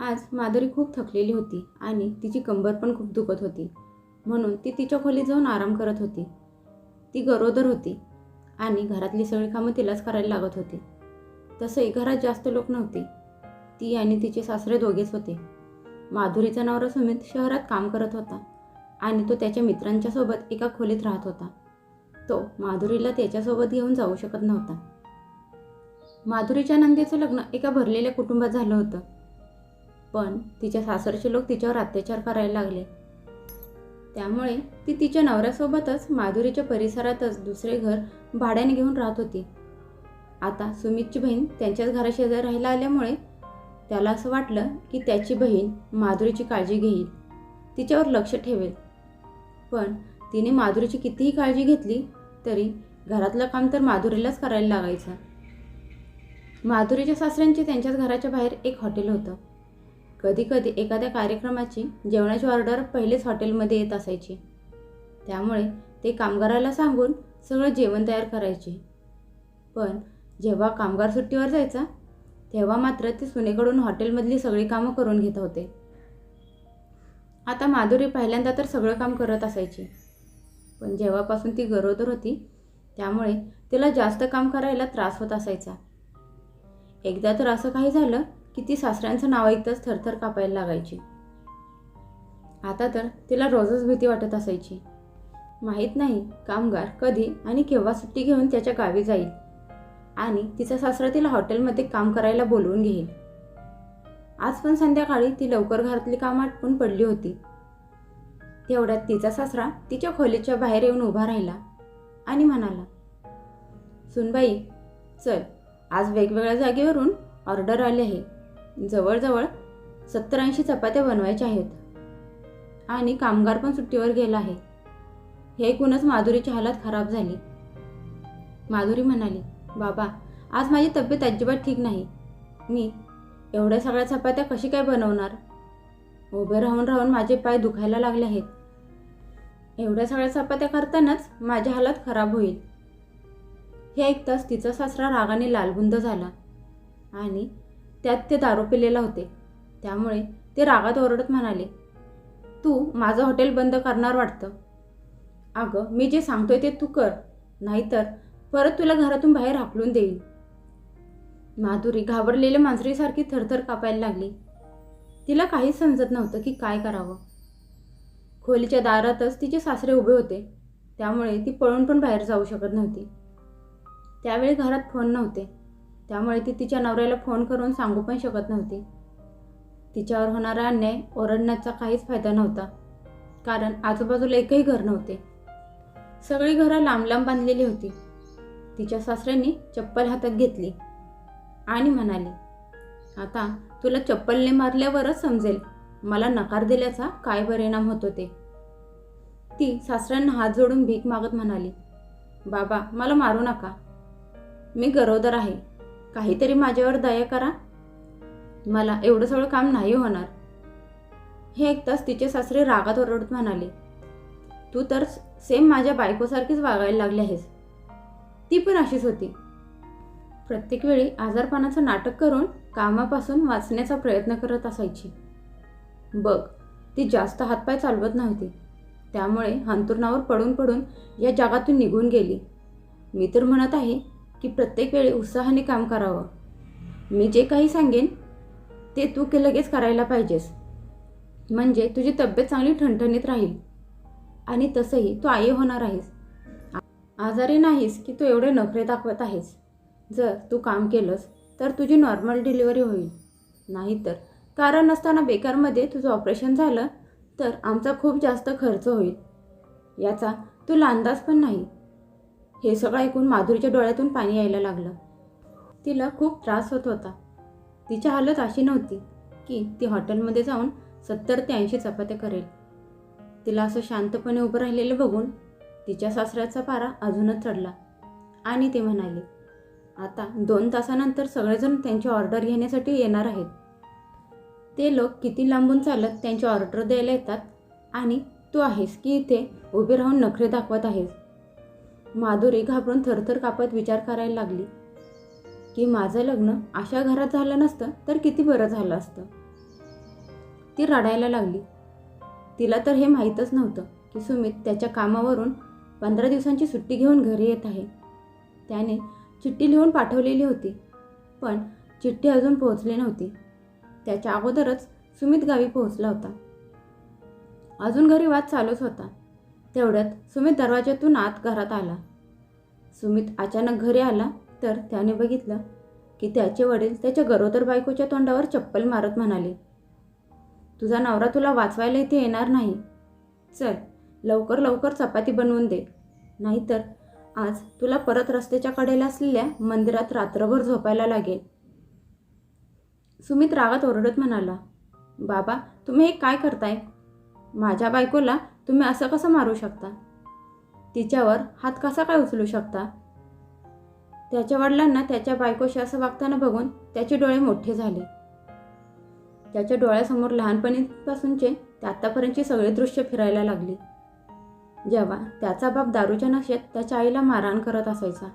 आज माधुरी खूप थकलेली होती आणि तिची कंबर पण खूप दुखत होती. म्हणून ती तिच्या खोलीत जाऊन आराम करत होती. ती गरोदर होती आणि घरातली सगळी कामं तिलाच करायला लागत होती. तसंही घरात जास्त लोक नव्हते. ती आणि तिचे सासरे दोघेच होते. माधुरीचा नवरा सुमित शहरात काम करत होता आणि तो त्याच्या मित्रांच्या सोबत एका खोलीत राहत होता. तो माधुरीला त्याच्यासोबत घेऊन जाऊ शकत नव्हता. माधुरीच्या नंदीचं लग्न एका भरलेल्या कुटुंबात झालं होतं. पण तिच्या सासरचे लोक तिच्यावर अत्याचार करायला लागले. त्यामुळे ती तिच्या नवऱ्यासोबतच माधुरीच्या परिसरातच दुसरे घर भाड्याने घेऊन राहत होती. आता सुमितची बहीण त्यांच्याच घराशेजारी राहायला आल्यामुळे त्याला असं वाटलं की त्याची बहीण माधुरीची काळजी घेईल तिच्यावर लक्ष ठेवेल. पण तिने माधुरीची कितीही काळजी घेतली तरी घरातलं काम तर माधुरीलाच करायला लागायचं. माधुरीच्या सासऱ्यांचे त्यांच्याच घराच्या बाहेर एक हॉटेल होतं. कधीकधी एखाद्या कार्यक्रमाची जेवणाची ऑर्डर पहिलेच हॉटेलमध्ये येत असायची. त्यामुळे ते कामगाराला सांगून सगळं जेवण तयार करायचे. पण जेव्हा कामगार सुट्टीवर जायचा तेव्हा मात्र ते सुनेकडून हॉटेलमधली सगळी कामं करून घेत होते. आता माधुरी पहिल्यांदा तर सगळं काम करत असायची. पण जेव्हापासून ती गरोदर होती त्यामुळे तिला जास्त काम करायला त्रास होत असायचा. एकदा तर असं काही झालं की ती सासऱ्यांचं नाव ऐकताच थरथर कापायला लागायची. आता तर तिला रोजच भीती वाटत असायची. माहीत नाही कामगार कधी आणि केव्हा सुट्टी घेऊन त्याच्या गावी जाईल आणि तिचा सासरा तिला हॉटेलमध्ये काम करायला बोलवून घेईल. आज पण संध्याकाळी ती लवकर घरातली कामं आटपून पडली होती. तेवढ्यात तिचा सासरा तिच्या खोलीच्या बाहेर येऊन उभा राहिला आणि म्हणाला सुनबाई चल आज वेगवेगळ्या जागेवरून ऑर्डर आली आहे. जवळजवळ सत्तर ऐंशी चपात्या बनवायच्या आहेत. आणि कामगार पण सुट्टीवर गेला आहे. हे ऐकूनच माधुरीची हालत खराब झाली. माधुरी म्हणाली बाबा आज माझी तब्येत अजिबात ठीक नाही. मी एवढ्या सगळ्या चपात्या कशी काय बनवणार? उभे राहून राहून माझे पाय दुखायला लागले आहेत. एवढ्या सगळ्या चपात्या करतानाच माझी हालत खराब होईल. हे ऐकताच तिचा सासरा रागाने लालबुंद झाला आणि त्यात ते दारू पिलेला होते. त्यामुळे ते रागात ओरडत म्हणाले तू माझं हॉटेल बंद करणार वाटतं. अगं मी जे सांगतोय ते तू कर नाहीतर परत तुला घरातून बाहेर हाकलून देईल. माधुरी घाबरलेल्या मांजरीसारखी थरथर कापायला लागली. तिला काहीच समजत नव्हतं की काय करावं. खोलीच्या दारातच तिचे सासरे उभे होते. त्यामुळे ती पळून पण बाहेर जाऊ शकत नव्हती. त्यावेळी घरात फोन नव्हते. त्यामुळे ती तिच्या नवऱ्याला फोन करून सांगू पण शकत नव्हती. तिच्यावर होणारा अन्याय ओरडण्याचा काहीच फायदा नव्हता कारण आजूबाजूला एकही घर नव्हते. सगळी घरं लांब लांब बांधलेली होती. तिच्या सासऱ्यांनी चप्पल हातात घेतली आणि म्हणाली आता तुला चप्पलने मारल्यावरच समजेल मला नकार दिल्याचा काय परिणाम होतो ते? ती सासऱ्यांना हात जोडून भीक मागत म्हणाली बाबा मला मारू नका. मी गरोदर आहे. काहीतरी माझ्यावर दया करा. मला एवढं सगळं काम नाही होणार. हे ऐकताच तिचे सासरे रागात ओरडत म्हणाले तू तर सेम माझ्या बायकोसारखीच वागायला लागली आहेस. ती पण अशीच होती. प्रत्येक वेळी आजारपणाचं नाटक करून कामापासून वाचण्याचा प्रयत्न करत असायची. बघ ती जास्त हातपाय चालवत नव्हती. त्यामुळे हंतुरणावर पडून पडून या जगातून निघून गेली. मी तर म्हणत आहे की प्रत्येक वेळी उत्साहाने काम करावं. मी जे काही सांगेन ते तू के लगेच करायला पाहिजेस. म्हणजे तुझी तब्येत चांगली ठणठणीत राहील. आणि तसंही तू आई होणार आहेस. आजारी नाहीस की तू एवढे नखरे दाखवत आहेस. जर तू काम केलंस तर तुझी नॉर्मल डिलिव्हरी होईल. नाहीतर कारण नसताना बेकारमध्ये तुझं ऑपरेशन झालं तर आमचा खूप जास्त खर्च होईल. याचा तुला अंदाज पण नाही. हे सगळं ऐकून माधुरीच्या डोळ्यातून पाणी यायला लागलं. तिला खूप त्रास होत होता. तिची हालत अशी नव्हती की ती हॉटेलमध्ये जाऊन सत्तर ते ऐंशी चपात्या करेल. तिला असं शांतपणे उभं राहिलेलं बघून तिच्या सासऱ्याचा पारा अजूनच चढला आणि ते म्हणाले आता दोन तासानंतर सगळेजण त्यांची ऑर्डर घेण्यासाठी येणार आहेत. ते लोक किती लांबून चालत त्यांची ऑर्डर द्यायला येतात आणि तू आहेस की इथे उभे राहून नखरे दाखवत आहेस? माधुरी घाबरून थरथर कापत विचार करायला लागली. की माझं लग्न अशा घरात झालं नसतं तर किती बरं झालं असतं? ती रडायला लागली. तिला तर हे माहीतच नव्हतं की सुमित त्याच्या कामावरून पंधरा दिवसांची सुट्टी घेऊन घरी येत आहे. त्याने चिठ्ठी लिहून पाठवलेली होती पण चिठ्ठी अजून पोहोचली नव्हती. त्याच्या अगोदरच सुमित गावी पोहोचला होता. अजून घरी वाद चालूच होता. तेवढ्यात सुमित दरवाज्यातून आत घरात आला. सुमित अचानक घरी आला तर त्याने बघितलं की त्याचे वडील त्याच्या गरोदर बायकोच्या तोंडावर चप्पल मारत म्हणाले तुझा नवरा तुला वाचवायला इथे येणार नाही. चल लवकर लवकर चपाती बनवून दे. नाहीतर आज तुला परत रस्त्याच्या कडेला असलेल्या मंदिरात रात्रभर झोपायला लागेल. सुमित रागात ओरडत म्हणाला बाबा तुम्ही हे काय करताय? माझ्या बायकोला तुम्ही असं कसं मारू शकता? तिच्यावर हात कसा काय उचलू शकता? त्याच्या वडिलांना त्याच्या बायकोशी असं वागताना बघून त्याचे डोळे मोठे झाले. त्याच्या डोळ्यासमोर लहानपणीपासूनचे ते आत्तापर्यंतची सगळे दृश्य फिरायला लागली. जेव्हा त्याचा बाप दारूच्या नशेत त्याच्या आईला मारहाण करत असायचा.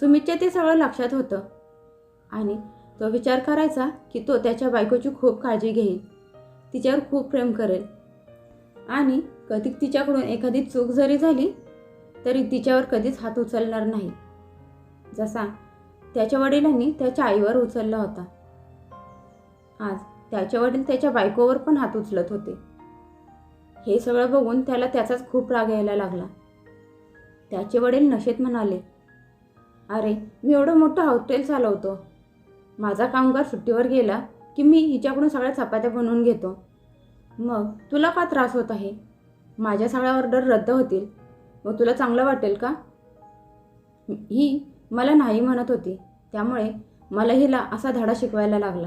सुमितच्या ते सगळं लक्षात होतं आणि तो विचार करायचा की तो त्याच्या बायकोची खूप काळजी घेईल. तिच्यावर खूप प्रेम करेल. आणि कधी तिच्याकडून एखादी चूक जरी झाली तरी तिच्यावर कधीच हात उचलणार नाही. जसा त्याच्या वडिलांनी त्याच्या आईवर उचलला होता. आज त्याचे वडील त्याच्या बायकोवर पण हात उचलत होते. हे सगळं बघून त्याला त्याचाच खूप राग यायला लागला. त्याचे वडील नशेत म्हणाले अरे मी एवढं मोठं हॉटेल चालवतो. माझा कामगार सुट्टीवर गेला की मी हिच्याकडून सगळ्या चपात्या बनवून घेतो. मग तुला का त्रास होत आहे? माझ्या सगळ्या ऑर्डर रद्द होतील. मग तुला चांगलं वाटेल का? ही मला नाही म्हणत होती. त्यामुळे मला हिला असा धडा शिकवायला लागला.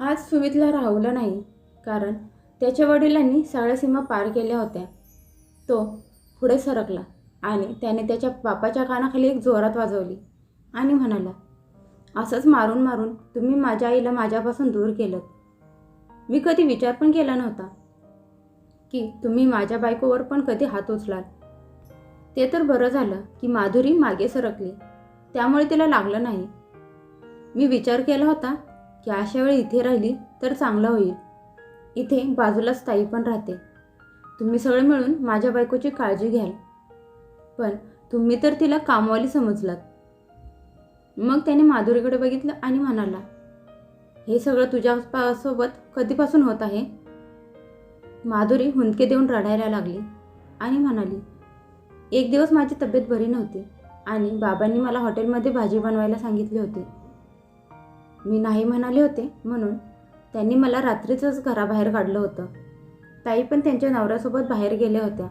आज सुमितला राहवलं नाही कारण त्याच्या वडिलांनी सगळ्या सीमा पार केल्या होत्या. तो पुढे सरकला आणि त्याने त्याच्या बापाच्या कानाखाली एक जोरात वाजवली आणि म्हणाला असंच मारून मारून तुम्ही माझ्या आईला माझ्यापासून दूर केलं मी कधी विचार पण केला नव्हता. की तुम्ही माझ्या बायकोवर पण कधी हात उचलाल. ते तर बरं झालं की माधुरी मागे सरकली. त्यामुळे तिला लागलं नाही. मी विचार केला होता की अशा वेळी इथे राहिली तर चांगलं होईल. इथे बाजूलाच ताई पण राहते. तुम्ही सगळे मिळून माझ्या बायकोची काळजी घ्याल. पण तुम्ही तर तिला कामवाली समजलात. मग त्याने माधुरीकडे बघितलं आणि म्हणाला हे सगळं तुझ्या सोबत कधीपासून होत आहे? माधुरी हुंदके देऊन रडायला लागली आणि म्हणाली एक दिवस माझी तब्येत बरी नव्हती आणि बाबांनी मला हॉटेलमध्ये भाजी बनवायला सांगितली होती. मी नाही म्हणाले होते म्हणून त्यांनी मला रात्रीचंच घराबाहेर काढलं होतं. ताई पण त्यांच्या नवऱ्यासोबत बाहेर गेल्या होत्या.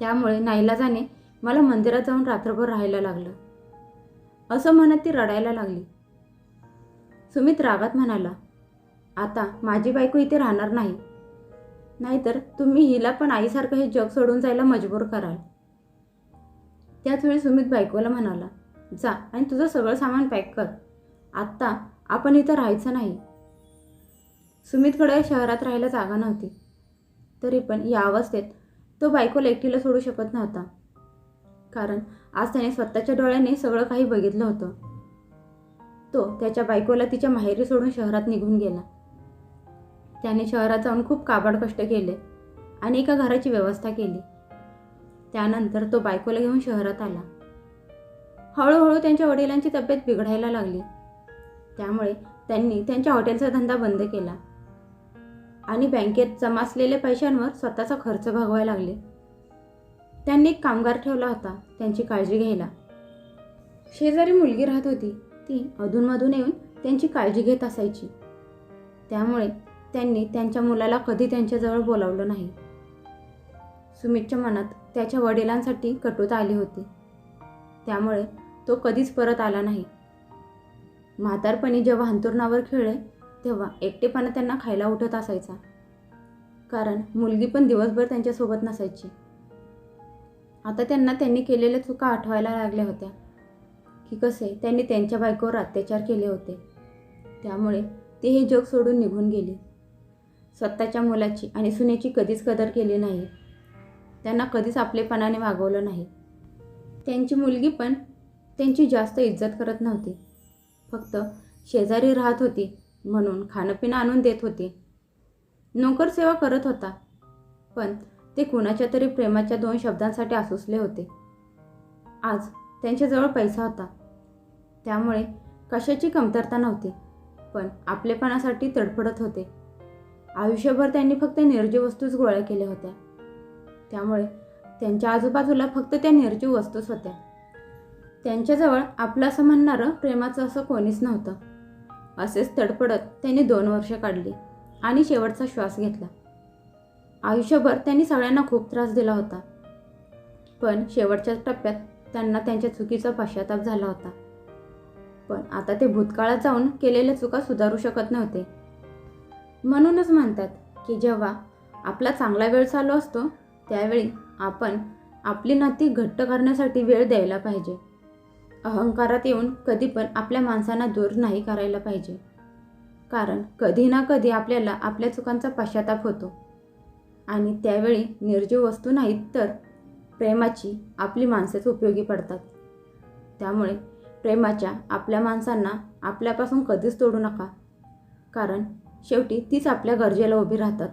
त्यामुळे नाईलाजाने मला मंदिरात जाऊन रात्रभर राहायला लागलं. असं म्हणत ती रडायला लागली. सुमित रागात म्हणाला आता माझी बायको इथे राहणार नाही. नाहीतर तुम्ही हिला पण आईसारखं हे जग सोडून जायला मजबूर कराल. त्याचवेळी सुमित बायकोला म्हणाला जा आणि तुझं सगळं सामान पॅक कर. आत्ता आपण इथं राहायचं नाही. सुमितकडे शहरात राहायला जागा नव्हती. तरी पण या अवस्थेत तो बायकोला एकटीला सोडू शकत नव्हता. कारण आज त्याने स्वतःच्या डोळ्याने सगळं काही बघितलं होतं. तो त्याच्या बायकोला तिच्या माहेरी सोडून शहरात निघून गेला. त्याने शहरात जाऊन खूप काबाड कष्ट केले आणि एका घराची व्यवस्था केली. त्यानंतर तो बायकोला घेऊन शहरात आला. हळूहळू त्यांच्या वडिलांची तब्येत बिघडायला लागली. त्यामुळे त्यांनी त्यांच्या हॉटेलचा धंदा बंद केला. आणि बँकेत जमा असलेल्या पैशांवर स्वतःचा खर्च भागवायला लागले. त्यांनी एक कामगार ठेवला होता. त्यांची काळजी घ्यायला. शेजारी मुलगी राहत होती. ती अधूनमधून येऊन त्यांची काळजी घेत असायची. त्यामुळे त्यांनी त्यांच्या मुलाला कधी त्यांच्याजवळ बोलावलं नाही. सुमितच्या मनात त्याच्या वडिलांसाठी कटुता आली होती. त्यामुळे तो कधीच परत आला नाही. म्हातारपणी जेव्हा अंतुरणावर खेळले तेव्हा एकटेपणा त्यांना खायला उठत असायचा. कारण मुलगी पण दिवसभर त्यांच्यासोबत नसायची. आता त्यांना त्यांनी केलेल्या चुका आठवायला लागल्या होत्या. की कसे त्यांनी त्यांच्या बायकोवर अत्याचार केले होते. त्यामुळे ते हे जग सोडून निघून गेले. स्वतःच्या मुलाची आणि सुनेची कधीच कदर केली नाही. त्यांना कधीच आपलेपणाने वागवलं नाही. त्यांची मुलगी पण त्यांची जास्त इज्जत करत नव्हती. फक्त शेजारी राहत होती म्हणून खाणंपिणं आणून देत होती. नोकरसेवा करत होता. पण ते कुणाच्या तरी प्रेमाच्या दोन शब्दांसाठी आसुसले होते. आज त्यांच्याजवळ पैसा होता. त्यामुळे कशाची कमतरता नव्हती पण आपलेपणासाठी तडफडत होते. आयुष्यभर त्यांनी फक्त निर्जीव वस्तूच गोळ्या केल्या होत्या. त्यामुळे त्यांच्या आजूबाजूला फक्त त्या निर्जीव वस्तूच होत्या. त्यांच्याजवळ आपलं असं म्हणणारं प्रेमाचं असं कोणीच नव्हतं. असेच तडफडत त्यांनी दोन वर्ष काढली आणि शेवटचा श्वास घेतला. आयुष्यभर त्यांनी सगळ्यांना खूप त्रास दिला होता. पण शेवटच्या टप्प्यात त्यांना त्यांच्या चुकीचा पश्चाताप झाला होता. पण आता ते भूतकाळात जाऊन केलेल्या चुका सुधारू शकत नव्हते. म्हणूनच म्हणतात की जेव्हा आपला चांगला वेळ चालू असतो त्यावेळी आपण आपली नाती घट्ट करण्यासाठी वेळ द्यायला पाहिजे. अहंकारात येऊन कधी पण आपल्या माणसांना दूर नाही करायला पाहिजे. कारण कधी ना कधी आपल्याला आपल्या चुकांचा पश्चाताप होतो. आणि त्यावेळी निर्जीव वस्तू नाहीत तर प्रेमाची आपली माणसेच उपयोगी पडतात. त्यामुळे प्रेमाच्या आपल्या माणसांना आपल्यापासून कधीच तोडू नका. कारण शेवटी तीच आपल्या गरजेला उभी राहतात.